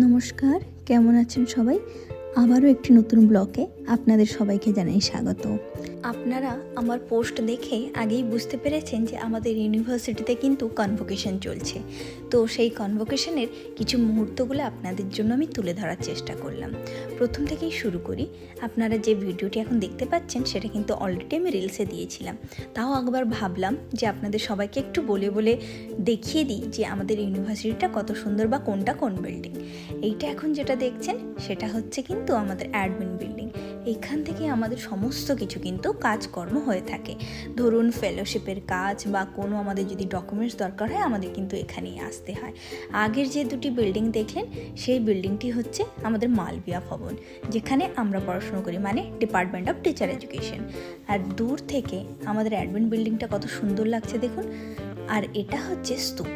নমস্কার কেমন আছেন সবাই? আবারও একটি নতুন ব্লকে আপনাদের সবাইকে জানাই স্বাগত। আপনারা আমার পোস্ট দেখে আগেই বুঝতে পেরেছেন যে আমাদের ইউনিভার্সিটিতে কিন্তু কনভোকেশন চলছে। তো সেই কনভোকেশনের কিছু মুহূর্তগুলো আপনাদের জন্য আমি তুলে ধরার চেষ্টা করলাম। প্রথম থেকেই শুরু করি। আপনারা যে ভিডিওটি এখন দেখতে পাচ্ছেন, সেটা কিন্তু অলরেডি আমি রিলসে দিয়েছিলাম। তাও একবার ভাবলাম যে আপনাদের সবাইকে একটু বলে বলে দেখিয়ে দিই যে আমাদের ইউনিভার্সিটিটা কত সুন্দর বা কোনটা কোন বিল্ডিং এইটা এখন যেটা দেখছেন, সেটা হচ্ছে কিন্তু আমাদের অ্যাডমিন বিল্ডিং এইখান থেকে আমাদের সমস্ত কিছু কিন্তু কাজকর্ম হয়ে থাকে। ধরুন ফেলোশিপের কাজ বা কোনো আমাদের যদি ডকুমেন্টস দরকার হয়, আমাদের কিন্তু এখানেই আসতে হয়। আগের যে দুটি বিল্ডিং দেখলেন, সেই বিল্ডিংটি হচ্ছে আমাদের মালবিয়া ভবন, যেখানে আমরা পড়াশুনো করি মানে ডিপার্টমেন্ট অফ টিচার এডুকেশন আর দূর থেকে আমাদের অ্যাডমিন বিল্ডিংটা কত সুন্দর লাগছে দেখুন। আর এটা হচ্ছে স্তূপ।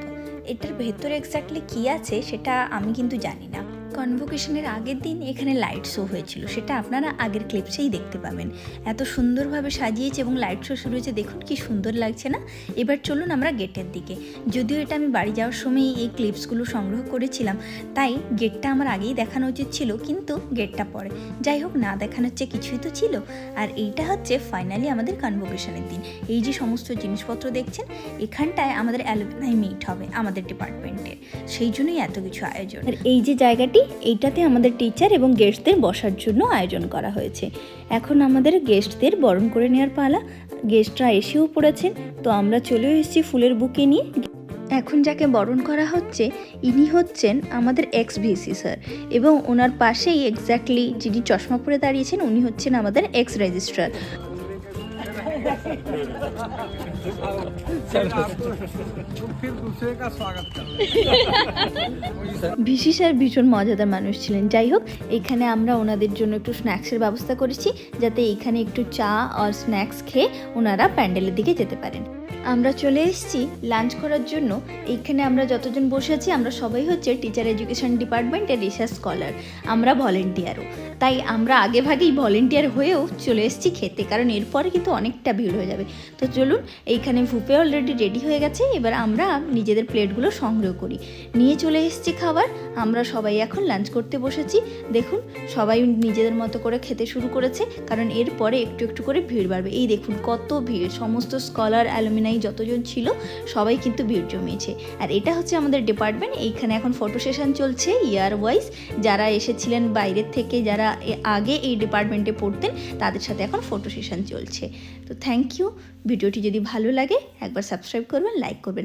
এটার ভেতরে এক্স্যাক্টলি কী আছে, সেটা আমি কিন্তু জানি না। কনভোকেশনের আগের দিন এখানে লাইট শো হয়েছিল। সেটা আপনারা আগের ক্লিপসেই দেখতে পাবেন। এত সুন্দরভাবে সাজিয়েছে এবং লাইট শো শুরু হয়েছে, দেখুন কি সুন্দর লাগছে না? এবার চলুন আমরা গেটের দিকে। যদিও এটা আমি বাড়ি যাওয়ার সময় এই ক্লিপসগুলো সংগ্রহ করেছিলাম, তাই গেটটা আমার আগেই দেখানো উচিত ছিল, কিন্তু গেটটা পরে। যাই হোক, না দেখানোর চেয়ে কিছুই তো ছিল। আর এইটা হচ্ছে ফাইনালি আমাদের কনভোকেশনের দিন। এই যে সমস্ত জিনিসপত্র দেখছেন, এখানটায় আমাদের অ্যালুমিনাই মিট হবে আমাদের ডিপার্টমেন্টের সেই জন্যই এত কিছু আয়োজন। আর এই যে জায়গাটি এইটাতে আমাদের টিচার এবং গেস্টদের বসার জন্য আয়োজন করা হয়েছে। এখন আমাদের গেস্টদের বরণ করে নেওয়ার পালা। গেস্টরা এসেও পড়েছেন। তো আমরা চলেও এসেছি ফুলের বুকে নিয়ে। এখন যাকে বরণ করা হচ্ছে, ইনি হচ্ছেন আমাদের এক্স ভিসি স্যার এবং ওনার পাশেই এক্স্যাক্টলি যিনি চশমা পরে দাঁড়িয়েছেন, উনি হচ্ছেন আমাদের এক্স রেজিস্ট্রার ভিসি স্যার ভীষণ মজাদার মানুষ ছিলেন। যাই হোক, এখানে আমরা ওনাদের জন্য একটু স্ন্যাক্সের ব্যবস্থা করেছি, যাতে এখানে একটু চা আর স্ন্যাক্স খেয়ে ওনারা প্যান্ডেলের দিকে যেতে পারেন। আমরা চলে এসেছি লাঞ্চ করার জন্য। এইখানে আমরা যতজন বসে আছি, আমরা সবাই হচ্ছে টিচার এডুকেশন ডিপার্টমেন্টের রিসার্চ স্কলার আমরা ভলেন্টিয়ারও তাই আমরা আগে ভাগেই ভলেন্টিয়ার হয়েও চলে এসেছি খেতে, কারণ এরপরে কিন্তু অনেকটা ভিড় হয়ে যাবে। তো চলুন, এইখানে ভুপে অলরেডি রেডি হয়ে গেছে, এবার আমরা নিজেদের প্লেটগুলো সংগ্রহ করি। নিয়ে চলে এসেছি খাবার, আমরা সবাই এখন লাঞ্চ করতে বসেছি। দেখুন, সবাই নিজেদের মতো করে খেতে শুরু করেছে, কারণ এরপরে একটু একটু করে ভিড় বাড়বে। এই দেখুন, কত ভিড়! সমস্ত স্কলার অ্যালুমিনাই যতজন ছিল, সবাই কিন্তু ভিড় জমিয়েছে। আর এটা হচ্ছে আমাদের ডিপার্টমেন্ট এইখানে এখন ফটো সেশন চলছে ইয়ার ওয়াইজ যারা এসেছিলেন বাইরের থেকে, যারা এ- আগে এই ডিপার্টমেন্টে পড়তেন, তাদের সাথে এখন ফটো সেশন চলছে। তো থ্যাংক ইউ ভিডিওটি যদি ভালো লাগে, একবার সাবস্ক্রাইব করবেন লাইক করবেন।